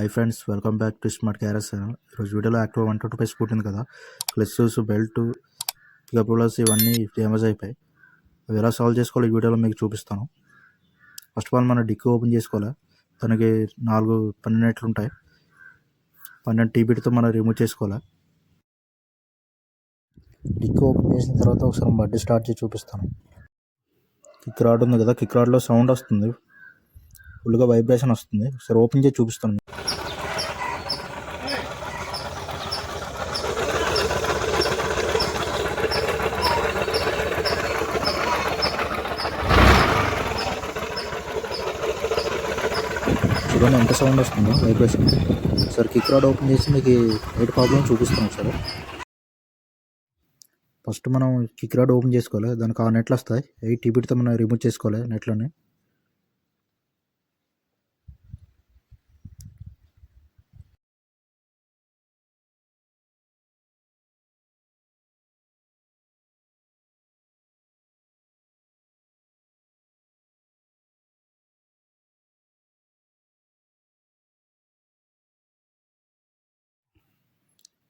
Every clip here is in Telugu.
Hi friends welcome back to smart cars channel ఈరోజు వీడియోలో active one twenty five Scooty ఉంది కదా. క్లెస్సెస్ బెల్ట్ పికప్లర్స్ ఇవన్నీ ఫేమస్ అయిపోయాయి. అవి ఎలా సాల్వ్ చేసుకోవాలో ఈ వీడియోలో మీకు చూపిస్తాను. ఫస్ట్ ఆఫ్ ఆల్ మనం డిక్కీ ఓపెన్ చేసుకోవాలి? దానికి నాలుగు పన్నెండు నెట్లు ఉంటాయి. పన్నెండు టీబీటీతో మనం రిమూవ్ చేసుకోవాలి? డిక్కీ ఓపెన్ చేసిన తర్వాత ఒకసారి బడ్డీ స్టార్ట్ చేసి చూపిస్తాను. కిక్ రాడ్ ఉంది కదా కిక్ రాడ్లో సౌండ్ వస్తుంది. ఫుల్గా వైబ్రేషన్ వస్తుంది. ఒకసారి ఓపెన్ చేసి చూపిస్తాను చూడండి ఎంత సౌండ్ వస్తుందో vibration. Sir kick rod open చేసి మీకు ఎయిట్ ప్రాబ్లం చూపిస్తాను సార్ ఫస్ట్ మనం కిక్ రాడ్ ఓపెన్ చేసుకోవాలి. దానికి ఆ నెట్లు వస్తాయి. ఎయిట్ టీబీటీతో మనం రిమూవ్ చేసుకోవాలి నెట్లని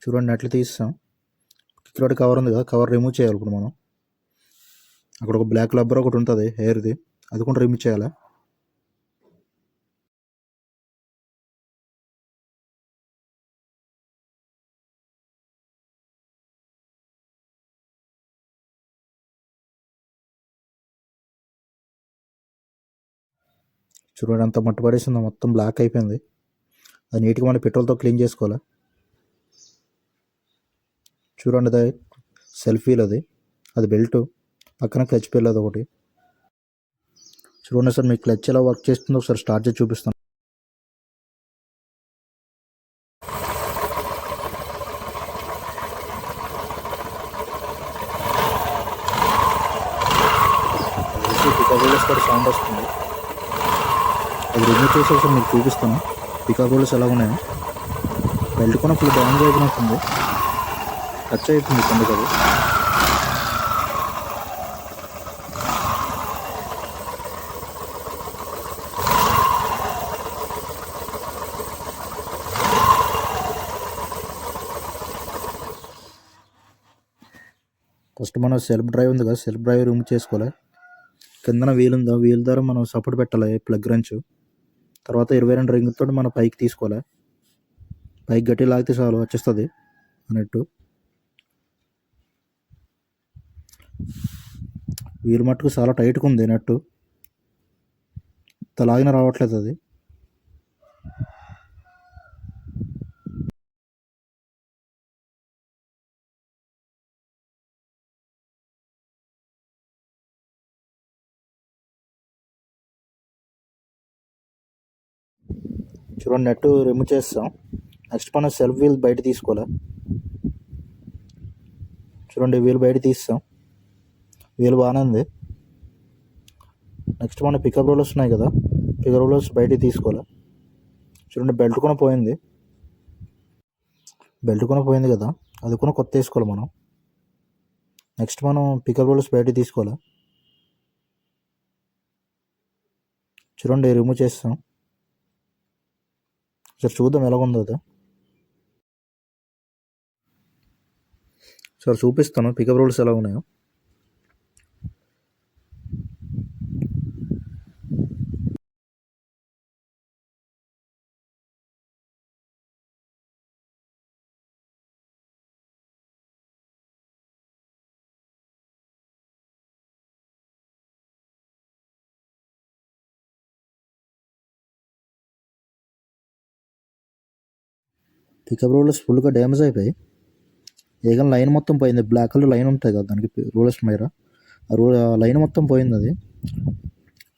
చూడండి అట్లా తీస్తాం కిక్రాడ్ కవర్ ఉంది కదా కవర్ రిమూవ్ చేయాలి ఇప్పుడు మనం. అక్కడ ఒక బ్లాక్ రబ్బర్ ఒకటి ఉంటుంది హెయిర్ది అది కూడా రిమూవ్ చేయాలా? చూడండి అంత మట్టి పడేసింది మొత్తం బ్లాక్ అయిపోయింది. అది నీట్గా మనం పెట్రోల్తో క్లీన్ చేసుకోవాలా? చూడండి అది. సెల్ఫీలు అది. అది బెల్ట్. పక్కన క్లచ్ పిల్ అది ఒకటి. చూడండి సార్ మీ క్లచ్ ఎలా వర్క్ చేస్తుందో ఒకసారి స్టార్ట్ చేసి చూపిస్తాను. కూడా సౌండ్ వస్తుంది. అది రిమూవ్ చేసి ఒకసారి మీకు చూపిస్తాను. పికప్ ఎలా ఉన్నాయో బెల్ట్ కూడా ఫుల్ డ్యామేజ్ అయిపోయినట్టుంది. టచ్ అవుతుంది కిందకి ఫస్ట్ మనం సెల్ఫ్ డ్రైవ్ ఉంది కదా సెల్ఫ్ డ్రైవ్ రిమూవ్ చేసుకోవాలి? కిందన వీల్ ఉందా? వీల్ ద్వారా మనం సపోర్ట్ పెట్టాలి? ప్లగ్ రంచ్ తర్వాత ఇరవై రెండు రింగ్ మనం పైకి తీసుకోవాలి? పైకి గట్టి లాగితే చాలు వచ్చేస్తుంది అన్నట్టు. వీలు మట్టుకు చాలా టైట్గా ఉంది నట్టు. తలాగిన రావట్లేదు అది. చూడండి నెట్ రిమూవ్ చేస్తాం. నెక్స్ట్ మనం సెల్ఫ్ వీల్ బయట తీసుకోవాలి? చూడండి వీల్ బయట తీస్తాం. వీలు బాగానే ఉంది. నెక్స్ట్ మన పికప్ రోలర్స్ ఉన్నాయి కదా. పికప్ రోలర్స్ బయటికి తీసుకోవాలి? చూడండి బెల్ట్ కూడా పోయింది. బెల్ట్ కూడా పోయింది కదా. అది కూడా కొత్త వేసుకోవాలి మనం. నెక్స్ట్ మనం పికప్ రోలర్స్ బయటికి తీసుకోవాలి? చూడండి రిమూవ్ చేస్తాం. సార్ చూద్దాం ఎలా ఉందో అది. సార్ చూపిస్తాను పికప్ రోల్స్ ఎలా ఉన్నాయో. పికప్ రోలర్స్ ఫుల్గా డ్యామేజ్ అయిపోయాయి. ఏగం లైన్ మొత్తం పోయింది. బ్లాక్ కలర్ లైన్ ఉంటుంది కదా దానికి రోలర్స్ మీద. ఆ రో లైన్ మొత్తం పోయింది అది.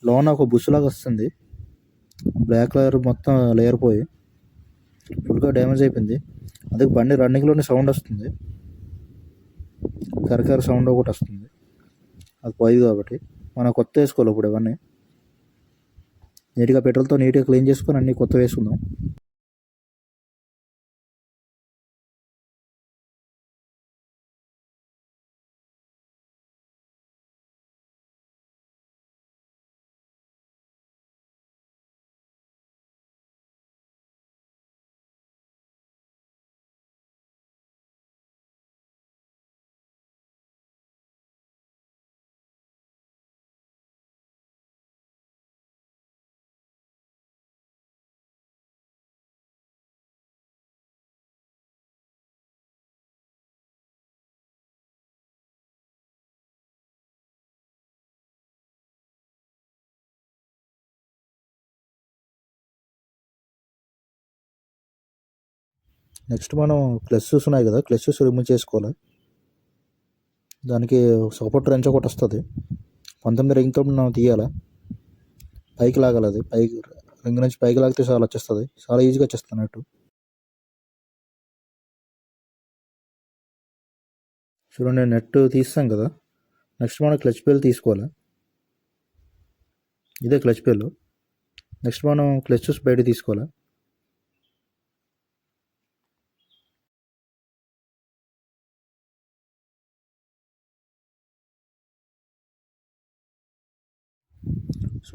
లోన ఒక బుస్సులాగా వస్తుంది. బ్లాక్ కలర్ మొత్తం లేయర్ పోయి ఫుల్గా డ్యామేజ్ అయిపోయింది. అందుకే బండి రన్నింగ్లోనే సౌండ్ వస్తుంది. కరకర సౌండ్ ఒకటి వస్తుంది. అది పోయింది కాబట్టి మనం కొత్త వేసుకోవాలి ఇప్పుడు ఇవన్నీ. నీట్గా పెట్రోల్తో నీట్గా క్లీన్ చేసుకొని అన్నీ కొత్త వేసుకుందాం. నెక్స్ట్ మనం క్లెస్సెస్ షూస్ ఉన్నాయి కదా క్లెస్సెస్ షూస్ రిమూవ్ చేసుకోవాలి. దానికి సపోర్ట్ రెంచ్ ఒకటి వస్తుంది. పంతొమ్మిది రింగ్తో మనం తీయాలి? పైకి లాగాలి అది. పైకి రింగ్ నుంచి పైకి లాగితే చాలా వచ్చేస్తుంది. చాలా ఈజీగా వచ్చేస్తుంది అన్నట్టు. చూడండి నెట్ తీస్తాం కదా. నెక్స్ట్ మనం క్లచ్ పేలు తీసుకోవాలి. ఇదే క్లచ్ పేలు నెక్స్ట్ మనం క్లచ్ షూస్ బయట తీసుకోవాలి.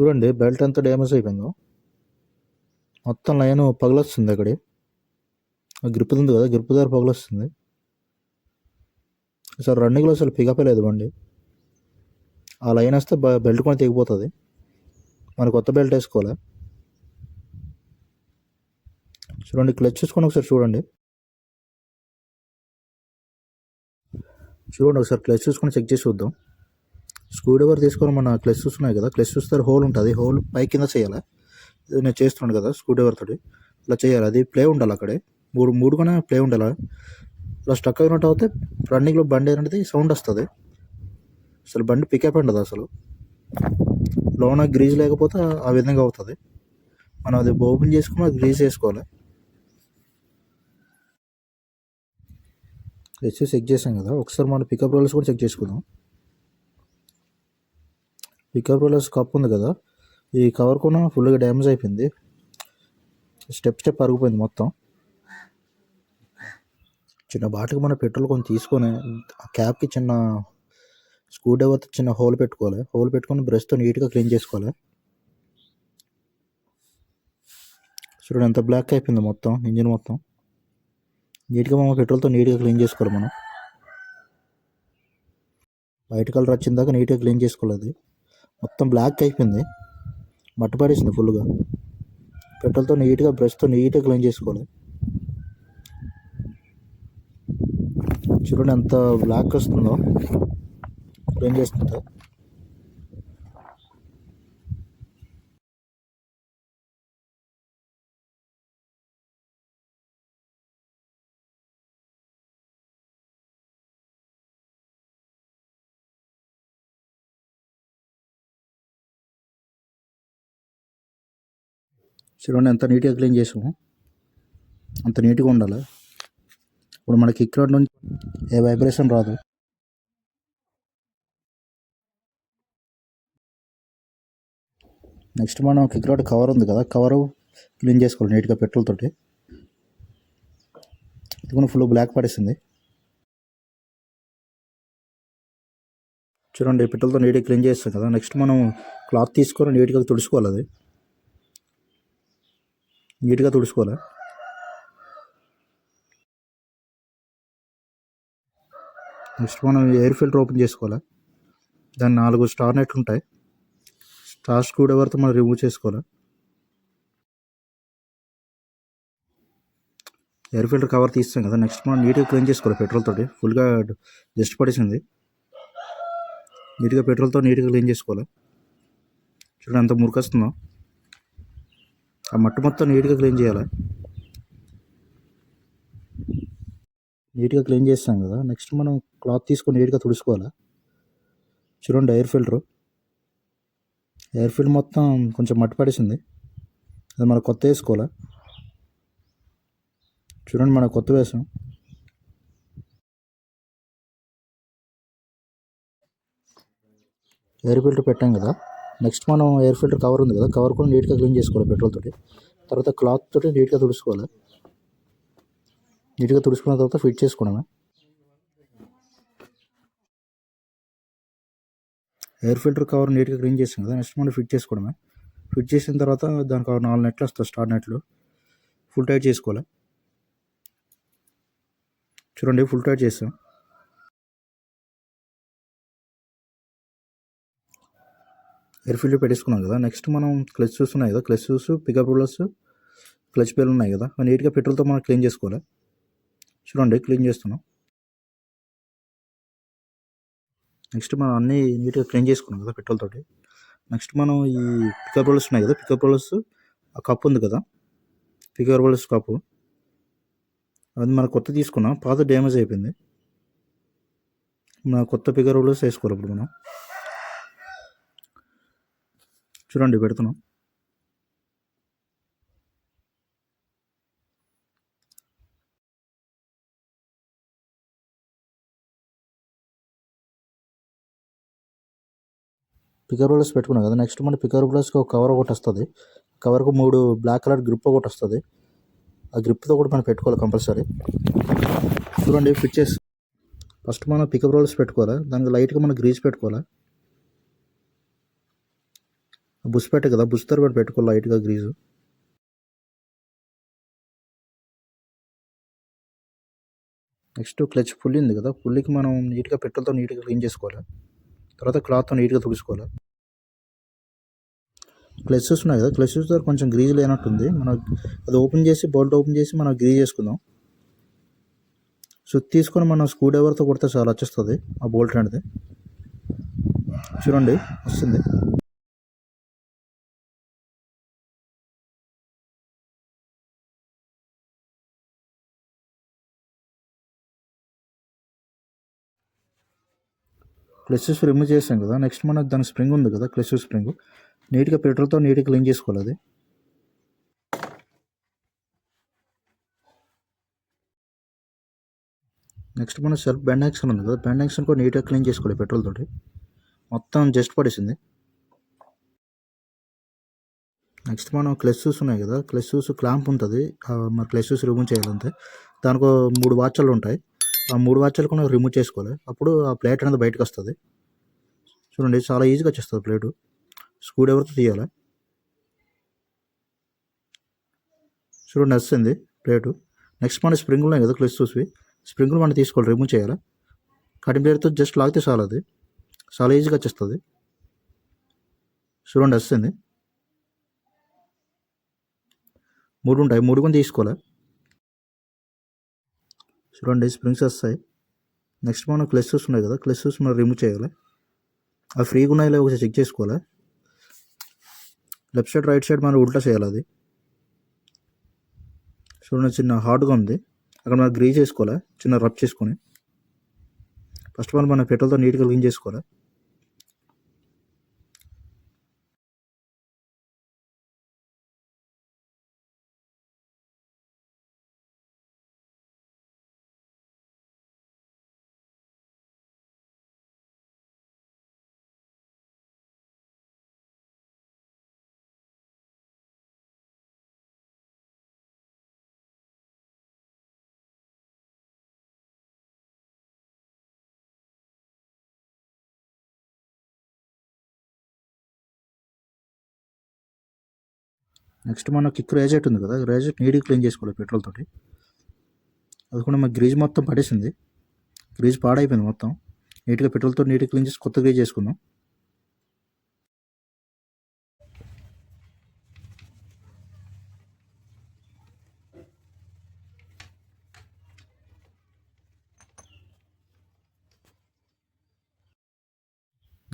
చూడండి బెల్ట్ అంతా డ్యామేజ్ అయిపోయిందో. మొత్తం లైన్ పగలొస్తుంది అక్కడే. గ్రిప్ ఉంది కదా గ్రిప్ దగ్గర పగలొస్తుంది. సార్ రన్నింగ్లో అసలు పికప్ లేదు బండి. ఆ లైన్ వస్తే బ- బెల్ట్ కూడా తెగిపోతుంది. మన కొత్త బెల్ట్ వేసుకోవాలి? చూడండి క్లచ్ చూసుకొని ఒకసారి చూడండి. చూడండి ఒకసారి క్లచ్ చూసుకొని చెక్ చేసి చూద్దాం. స్క్రూ డ్రైవర్ తీసుకొని మన క్లచ్ చూస్తున్నాయి కదా క్లచ్ చూస్తే హోల్ ఉంటుంది హోల్ పై కింద చేయాలి? నేను చేస్తున్నాను కదా స్క్రూ డ్రైవర్ తోటి. ఇలా చేయాలి? అది ప్లే ఉండాలి అక్కడే? మూడు మూడు కూడా ప్లే ఉండాలి? ఇలా స్టక్ అయినట్టు అయితే రన్నింగ్లో బండి అనేది సౌండ్ వస్తుంది. అసలు బండి పికప్ ఉండదు అసలు. లోన గ్రీజ్ లేకపోతే ఆ విధంగా అవుతుంది. మనం అది ఓపెన్ చేసుకుని అది గ్రీజ్ చేసుకోవాలి వచ్చి చెక్ చేసాం కదా ఒకసారి మన పికప్ రోల్స్ కూడా చెక్ చేసుకుందాం. పికప్ రోలర్స్ కప్ ఉంది కదా ఈ కవర్ కూడా ఫుల్గా డ్యామేజ్ అయిపోయింది. స్టెప్ స్టెప్ అరిగిపోయింది మొత్తం. చిన్న బాటికి మన పెట్రోల్ కొంచెం తీసుకొని ఆ క్యాప్కి చిన్న స్క్రూ డ్రైవర్తో చిన్న హోల్ పెట్టుకోవాలి. హోల్ పెట్టుకొని బ్రష్తో నీట్గా క్లీన్ చేసుకోవాలి. చూడండి ఎంత బ్లాక్ అయిపోయింది మొత్తం ఇంజిన్ మొత్తం. నీట్గా మనం పెట్రోల్తో నీట్గా క్లీన్ చేసుకోవాలి మనం. వైట్ కలర్ వచ్చిన దాకా నీట్గా క్లీన్ చేసుకోవాలి అది. మొత్తం బ్లాక్ అయిపోయింది. మట్టి పడేసింది ఫుల్గా పెట్రోల్తో నీట్గా బ్రష్తో నీట్గా క్లీన్ చేసుకోవాలి. చూడండి ఎంత బ్లాక్ వస్తుందో. క్లీన్ చేస్తుంటే చూడండి ఎంత నీట్గా క్లీన్ చేసాము. అంత నీట్గా ఉండాలి. ఇప్పుడు మనకి ఇక్కడ నుంచి ఏ వైబ్రేషన్ రాదు. నెక్స్ట్ మనం కిక్రాట్ కవర్ ఉంది కదా కవర్ క్లీన్ చేసుకోవాలి నీట్గా పెట్రోల్ తోటి. ఇది కూడా ఫుల్ బ్లాక్ పడేసింది. చూడండి పెట్రోల్తో నీట్గా క్లీన్ చేస్తాం కదా. నెక్స్ట్ మనం క్లాత్ తీసుకొని నీట్గా తుడుచుకోవాలి అది. నీట్గా తుడుచుకోవాలా? నెక్స్ట్ మనం ఎయిర్ ఫిల్టర్ ఓపెన్ చేసుకోవాలా? దాని నాలుగు స్టార్ నెట్లు ఉంటాయి. స్టార్ స్క్రూ డ్రైవర్తో మనం రిమూవ్ చేసుకోవాలా? ఎయిర్ ఫిల్టర్ కవర్ తీస్తాం కదా. నెక్స్ట్ మనం నీట్గా క్లీన్ చేసుకోవాలి పెట్రోల్ తోటి. ఫుల్గా జస్ట్ పడేసింది. నీట్గా పెట్రోల్తో నీట్గా క్లీన్ చేసుకోవాలి? చూడండి ఎంత మురికొస్తుందో. ఆ మట్టి మొత్తం నీట్గా క్లీన్ చేయాలి? నీట్గా క్లీన్ చేస్తాం కదా. నెక్స్ట్ మనం క్లాత్ తీసుకొని నీట్గా తుడుచుకోవాలి? చూడండి ఎయిర్ ఫిల్టర్. ఎయిర్ ఫిల్టర్ మొత్తం కొంచెం మట్టి పడేసింది. అది మనం కొత్త వేసుకోవాలి? చూడండి మనం కొత్త వేసాం. ఎయిర్ ఫిల్టర్ పెట్టాం కదా. నెక్స్ట్ మనం ఎయిర్ ఫిల్టర్ కవర్ ఉంది కదా కవర్ కూడా నీట్గా క్లీన్ చేసుకోవాలి పెట్రోల్ తోటి. తర్వాత క్లాత్ తోటి నీట్గా తుడుచుకోవాలి. నీట్గా తుడుచుకున్న తర్వాత ఫిట్ చేసుకోవడమే ఎయిర్ ఫిల్టర్ కవర్ నీట్గా క్లీన్ చేసాం కదా నెక్స్ట్ మనం ఫిట్ చేసుకోవడమే. ఫిట్ చేసిన తర్వాత దానికి నాలుగు నెట్లు వస్తాయి స్టార్ నెట్లు. ఫుల్ టైట్ చేసుకోవాలి. చూడండి ఫుల్ టైట్ చేస్తాం ఎయిర్ ఫిల్టర్ పెట్టేసుకున్నాం కదా. నెక్స్ట్ మనం క్లచ్ షూస్ ఉన్నాయి కదా. Clutch shoes pickup rollers clutch పేర్లు ఉన్నాయి కదా. అవి నీట్గా పెట్రోల్తో మనం క్లీన్ చేసుకోవాలి? చూడండి క్లీన్ చేస్తున్నాం. నెక్స్ట్ మనం అన్నీ నీట్గా క్లీన్ చేసుకున్నాం కదా పెట్రోల్ తోటి. నెక్స్ట్ మనం ఈ పికప్ రోలర్స్ ఉన్నాయి కదా. పికప్ రోలర్స్ ఆ కప్ ఉంది కదా. పికప్ రోలర్స్ కప్పు అది మన కొత్త తీసుకున్నాం. పాత డ్యామేజ్ అయిపోయింది. మన కొత్త పికప్ రోలర్స్ వేసుకోవాలి ఇప్పుడు మనం. చూడండి పెడుతున్నాం. పికర్ రూలర్స్ పెట్టుకున్నాం కదా నెక్స్ట్ మన పికర్ రూలర్స్కి ఒక కవర్ ఒకటి వస్తుంది. కవర్కు మూడు బ్లాక్ కలర్ గ్రిప్ ఒకటి వస్తుంది. ఆ గ్రిప్తో కూడా మనం పెట్టుకోవాలి కంపల్సరీ చూడండి ఫిట్ చేసి. ఫస్ట్ మనం పికప్ రోల్స్ పెట్టుకోవాలి? దానికి లైట్గా మనం గ్రీజ్ పెట్టుకోవాలి? బుస్ పెట్టే కదా బుస్ తరబడి పెట్టుకో లైట్గా గ్రీజు నెక్స్ట్ క్లచ్ పుల్లి ఉంది కదా పుల్లికి మనం నీట్గా పెట్రోల్తో నీట్గా క్లీన్ చేసుకోవాలి. తర్వాత క్లాత్తో నీట్గా తుడుచుకోవాలి. క్లచెస్ ఉన్నాయి కదా క్లచెస్ దగ్గర కొంచెం గ్రీజ్ లేనట్టుంది. మనం అది ఓపెన్ చేసి బోల్ట్ ఓపెన్ చేసి మనం గ్రీజ్ చేసుకుందాం. సో తీసుకొని మనం స్క్రూ డ్రైవర్తో కొడితే చాలా వచ్చేస్తుంది ఆ బోల్ట్ అనేది చూడండి వస్తుంది. క్లచెస్ రిమూవ్ చేసాం కదా. నెక్స్ట్ మనకు దాని స్ప్రింగ్ ఉంది కదా క్లచెస్ స్ప్రింగ్ నీట్గా పెట్రోల్తో నీట్గా క్లీన్ చేసుకోవాలి అది. నెక్స్ట్ మన సెల్ఫ్ బ్యాండ్ యాక్షన్ ఉంది కదా. బ్యాండ్ యాక్షన్ కూడా నీట్గా క్లీన్ చేసుకోవాలి పెట్రోల్ తోటి. మొత్తం జస్ట్ పడేసింది. నెక్స్ట్ మనం క్లచ్ షూస్ ఉన్నాయి కదా. క్లచ్ షూస్ క్లాంప్ ఉంటుంది మరి మన క్లచ్ షూస్ రిమూవ్ చేయాలంటే దానికి మూడు వాచర్లు ఉంటాయి. ఆ మూడు వాచర్లు కూడా రిమూవ్ చేసుకోవాలి. అప్పుడు ఆ ప్లేట్ అనేది బయటకు వస్తుంది. చూడండి చాలా ఈజీగా వచ్చేస్తుంది ప్లేటు స్క్రూ డ్రైవర్తో తీయాలి? చూడండి వస్తుంది ప్లేటు నెక్స్ట్ మన స్ప్రింగులు ఉన్నాయి కదా క్లిస్ చూసి. స్ప్రింగులు మనం తీసుకోవాలి రిమూవ్ చేయాలి? కటింగ్ ప్లేట్తో జస్ట్ లాగితే చాలు అది. చాలా ఈజీగా వచ్చేస్తుంది. చూడండి వస్తుంది మూడు ఉంటాయి మూడు కూడా తీసుకోవాలి? చూడండి స్ప్రింగ్స్ వస్తాయి. నెక్స్ట్ మనం క్లెస్సెస్ ఉన్నాయి కదా క్లెస్సెస్ షూస్ మనం రిమూవ్ చేయాలి. అవి ఫ్రీగా ఉన్నాయి లేవు ఒకసారి చెక్ చేసుకోవాలి? లెఫ్ట్ సైడ్ రైట్ సైడ్ మనం ఉల్టా చేయాలి అది. చూడండి చిన్న హార్డ్గా ఉంది. అక్కడ మనం గ్రీ చేసుకోవాలి? చిన్న రబ్ చేసుకొని. ఫస్ట్ ఆఫ్ ఆల్ మన పెట్రోల్తో నీట్గా క్లీన్ చేసుకోవాలి? నెక్స్ట్ మన కిక్ రేజెట్ ఉంది కదా రేజెట్ నీడి క్లీన్ చేసుకోవాలి పెట్రోల్ తోటి. అది కూడా మన గ్రీజ్ మొత్తం పడేసింది. గ్రీజ్ పాడైపోయింది మొత్తం. నీట్గా పెట్రోల్తో నీట్గా క్లీన్ చేసి కొత్త గ్రీజ్ చేసుకుందాం.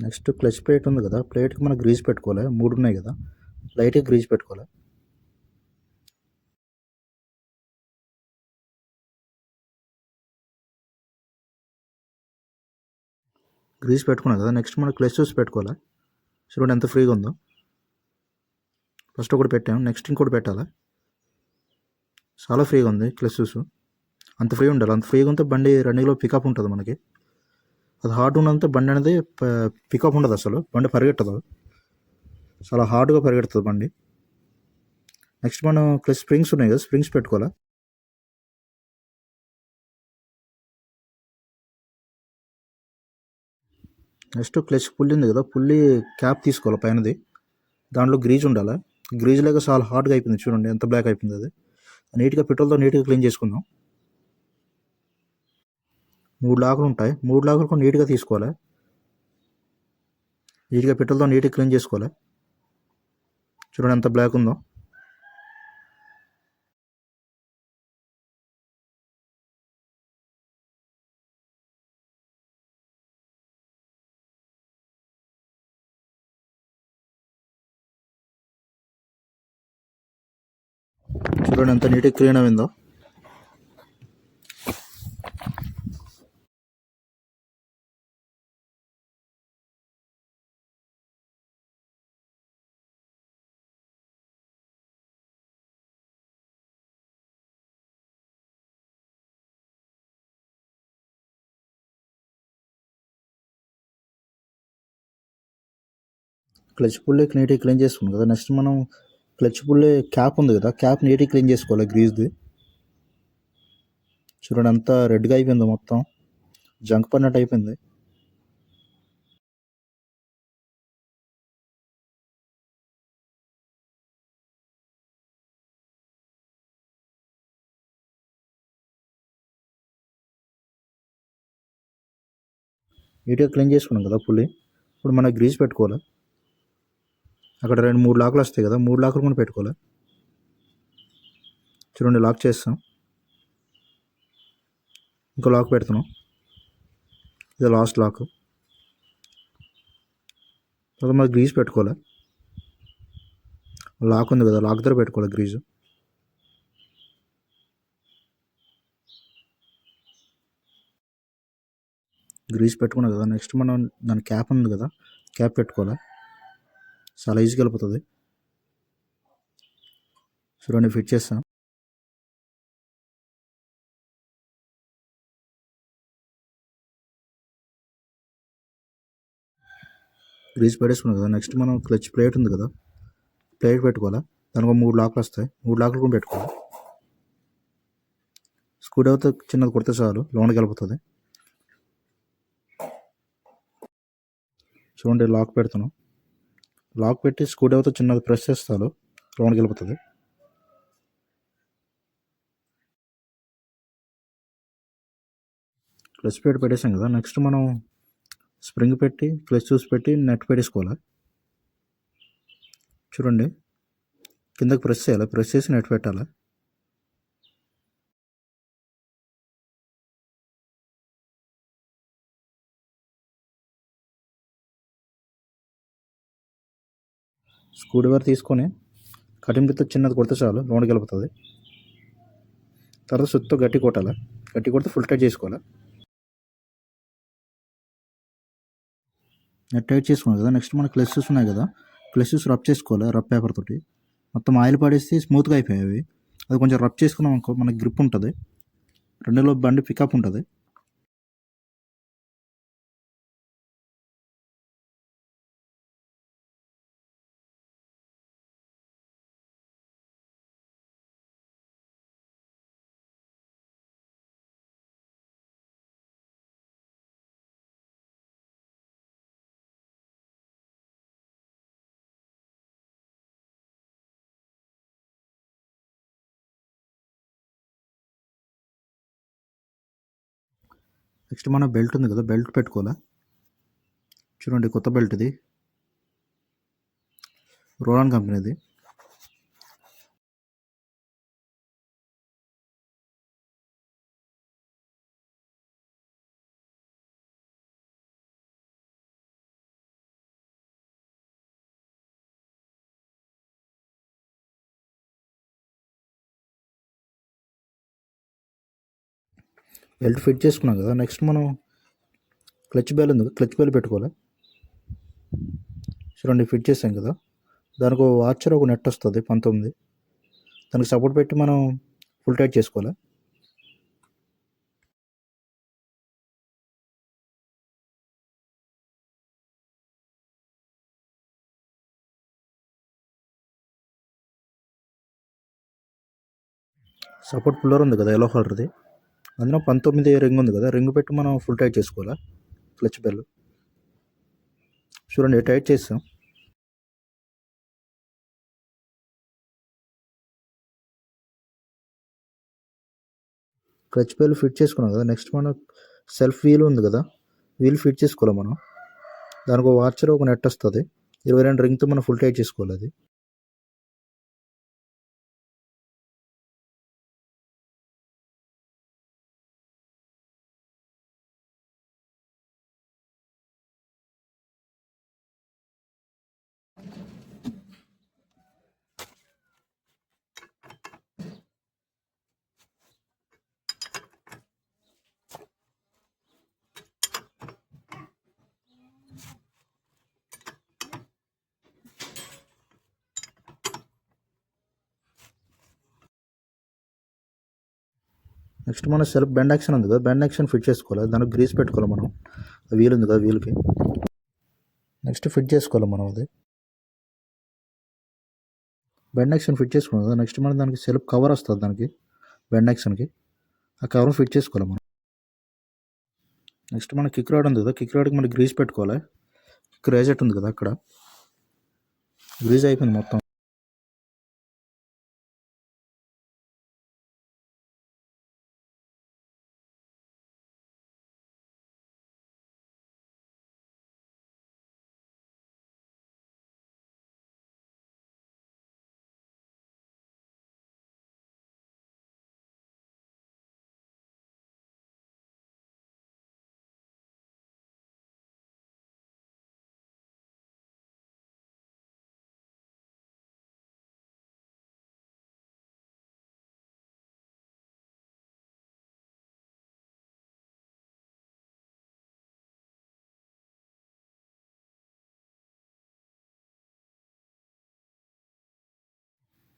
నెక్స్ట్ క్లచ్ ప్లేట్ ఉంది కదా ప్లేట్కి మనం గ్రీజ్ పెట్టుకోవాలి. మూడు ఉన్నాయి కదా లైట్గా గ్రీజ్ పెట్టుకోవాలి. గ్రీజ్ పెట్టుకున్నాం కదా. నెక్స్ట్ మనం క్లచ్ షూస్ పెట్టుకోవాలా? చూడండి ఎంత ఫ్రీగా ఉందో. ఫస్ట్ ఒకటి పెట్టాము నెక్స్ట్ ఇంకోటి పెట్టాలా? చాలా ఫ్రీగా ఉంది క్లచ్ అంత ఫ్రీ ఉండాలి. అంత ఫ్రీగా ఉంటే బండి రన్నింగ్లో పికప్ ఉంటుంది మనకి. అది హార్డ్ ఉన్నంత బండి అనేది పికప్ ఉండదు అసలు. బండి పరిగెట్టదు చాలా హార్డ్గా పరిగెడుతుంది బండి. నెక్స్ట్ మనం క్లచ్ స్ప్రింగ్స్ ఉన్నాయి కదా. స్ప్రింగ్స్ పెట్టుకోవాలా? నెక్స్ట్ క్లచ్ పుల్లి ఉంది కదా పుల్లి క్యాప్ తీసుకోవాలి పైనది. దాంట్లో గ్రీజ్ ఉండాలి? గ్రీజ్ లేక చాలా హార్డ్గా అయిపోయింది చూడండి ఎంత బ్లాక్ అయిపోయింది అది. నీట్గా పెట్రోల్తో నీట్గా క్లీన్ చేసుకుందాం. మూడు లాకులు ఉంటాయి. మూడు లాకులు కూడా నీట్గా తీసుకోవాలి. నీట్గా పెట్రోల్తో నీట్గా క్లీన్ చేసుకోవాలి. చూడండి ఎంత బ్లాక్ ఉందో. చూడండి ఎంత నీట్ క్లీన్ అయిందో. క్లచ్ పుల్లే నీట్గా క్లీన్ చేసుకున్నాం కదా. నెక్స్ట్ మనం క్లచ్ పుల్లే క్యాప్ ఉంది కదా క్యాప్ నీట్గా క్లీన్ చేసుకోవాలి గ్రీజ్ది చూడండి అంతా రెడ్గా అయిపోయింది మొత్తం. జంక్ పడినట్టు అయిపోయింది. నీట్గా క్లీన్ చేసుకున్నాం కదా పుల్లి ఇప్పుడు మన గ్రీజ్ పెట్టుకోవాలి? అక్కడ రెండు మూడు లాకులు వస్తాయి కదా మూడు లాకులు కూడా పెట్టుకోవాలి? చూడండి లాక్ చేస్తాం. ఇంకో లాక్ పెడుతున్నాం. ఇది లాస్ట్ లాక్. తర్వాత మరి గ్రీజ్ పెట్టుకోవాలి? లాక్ ఉంది కదా లాక్ దగ్గర పెట్టుకోవాలి గ్రీజు గ్రీజ్ పెట్టుకున్నాం కదా నెక్స్ట్ మనం దాని క్యాప్ ఉంది కదా క్యాప్ పెట్టుకోవాలి? చాలా ఈజీగా వెళ్ళిపోతుంది. చూడండి ఫిట్ చేస్తాను. గ్రీజ్ పెట్టేసుకున్నాం కదా నెక్స్ట్ మనం క్లచ్ ప్లేట్ ఉంది కదా ప్లేట్ పెట్టుకోవాలా? దానికి మూడు లాక్లు వస్తాయి. మూడు లాక్లు కూడా పెట్టుకోవాలి. స్క్రూ డ్రైవర్తో చిన్నది కొడితే చాలు లోనికి వెళ్ళిపోతుంది. చూడండి లాక్ పెడుతున్నాం. లాక్ పెట్టి స్క్రూ డ్రైవర్తో చిన్నది ప్రెస్ చేస్తాను లోనికి వెళ్ళిపోతుంది. క్లచ్ ప్లేట్ పెట్టేసాం కదా. నెక్స్ట్ మనం స్ప్రింగ్ పెట్టి క్లచ్ చూసి పెట్టి నెట్ పెట్టేసుకోవాలి? చూడండి. కిందకి ప్రెస్ చేయాలి? ప్రెస్ చేసి నెట్ పెట్టాలి? స్క్రూ డ్రైవర్ తీసుకొని కటింగ్ చిన్నది కొడితే చాలు లోనికి వెళ్ళిపోతుంది తర్వాత సుత్తో గట్టి కొట్టాలి? గట్టి కొడితే ఫుల్ టైట్ చేసుకోవాలి? టైట్ చేసుకున్నాం కదా నెక్స్ట్ మన క్లెసెస్ ఉన్నాయి కదా క్లెసెస్ రబ్ చేసుకోవాలి రబ్ పేపర్ తోటి? మొత్తం ఆయిల్ పడేసి స్మూత్గా అయిపోయాయి అవి. అది కొంచెం రబ్ చేసుకున్నాం అనుకో మనకి గ్రిప్ ఉంటుంది. రెండులో బండి పికప్ ఉంటుంది. నెక్స్ట్ మన బెల్ట్ ఉంది కదా బెల్ట్ పెట్టుకోవాలా? చూడండి కొత్త బెల్ట్ ఇది. రోలాన్ కంపెనీది. బెల్ట్ ఫిట్ చేసుకున్నాం కదా. నెక్స్ట్ మనం క్లచ్ బెల్ ఉంది క్లచ్ బెల్ పెట్టుకోవాలి? చూడండి ఫిట్ చేసాం కదా. దానికి ఒక వాచర్ ఒక నెట్ వస్తుంది పంతొమ్మిది. దానికి సపోర్ట్ పెట్టి మనం ఫుల్ టైట్ చేసుకోవాలి? సపోర్ట్ పుల్లర్ ఉంది కదా ఎల్లో కలర్ది అందులో పంతొమ్మిది రింగ్ ఉంది కదా రింగ్ పెట్టి మనం ఫుల్ టైట్ చేసుకోవాలి? క్లచ్ బెల్ చూడండి టైట్ చేస్తాం. క్లచ్ బెల్ ఫిట్ చేసుకున్నాం కదా నెక్స్ట్ మనం సెల్ఫ్ వీల్ ఉంది కదా వీల్ ఫిట్ చేసుకోవాలి మనం? దానికి ఒక వాచర్ ఒక నెట్ వస్తుంది. ఇరవై రెండు రింగ్తో మనం ఫుల్ టైట్ చేసుకోవాలి అది. నెక్స్ట్ మన సెల్ఫ్ బెండ్ యాక్షన్ ఉంది కదా బెండ్ యాక్షన్ ఫిట్ చేసుకోవాలి. దానికి గ్రీస్ పెట్టుకోవాలి మనం. వీల్ ఉంది కదా వీల్కి. నెక్స్ట్ ఫిట్ చేసుకోవాలి మనం అది. బెండ్ యాక్షన్ ఫిట్ చేసుకున్నాం కదా నెక్స్ట్ మనం దానికి సెల్ఫ్ కవర్ వస్తుంది దానికి బెండ్ యాక్షన్కి. ఆ కవర్ ఫిట్ చేసుకోవాలి మనం. నెక్స్ట్ మన కిక్ రాడ్ ఉంది కదా కిక్ రాడ్కి మనకి గ్రీజ్ పెట్టుకోవాలి. కిక్ ఉంది కదా అక్కడ. గ్రీజ్ అయిపోయింది మొత్తం.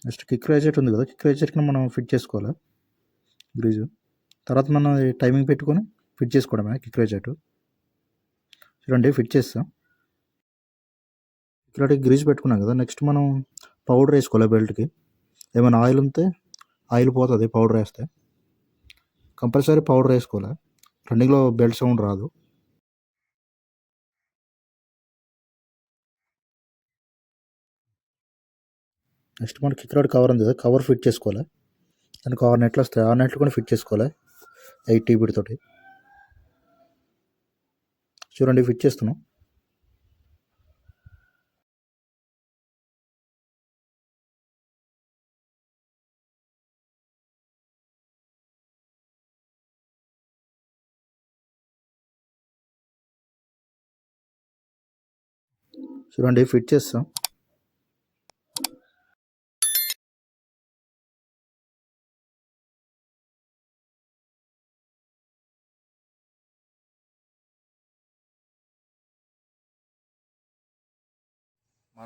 నెక్స్ట్ కిక్ రేజెట్ ఉంది కదా కిక్ రేజెట్కి మనం ఫిట్ చేసుకోవాలి? గ్రీజు తర్వాత మనం టైమింగ్ పెట్టుకొని ఫిట్ చేసుకోవడమే కిక్ రేజెట్ చూడండి ఫిట్ చేస్తాం. ఇక్కడ గ్రీజ్ పెట్టుకున్నాం కదా నెక్స్ట్ మనం పౌడర్ వేసుకోవాలి బెల్ట్కి ఏమైనా ఆయిల్ ఉంటే ఆయిల్ పోతుంది పౌడర్ వేస్తే. కంపల్సరీ పౌడర్ వేసుకోవాలి? రన్నింగ్లో బెల్ట్ సౌండ్ రాదు. నెక్స్ట్ మనకి కిక్ కవర్ ఉంది కదా కవర్ ఫిట్ చేసుకోవాలి? దానికి ఆరు నెట్లు వస్తాయి ఆరు నెట్లు కూడా ఫిట్ చేసుకోవాలి? ఎయిట్ టీబీ తోటి. చూడండి ఫిట్ చేస్తున్నాం. చూడండి ఫిట్ చేస్తాం.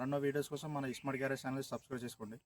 మరెన్నో వీడియోస్ కోసం మన ఇస్మార్ట్ గ్యారేజ్ ఛానల్ సబ్స్క్రైబ్ చేసుకోండి.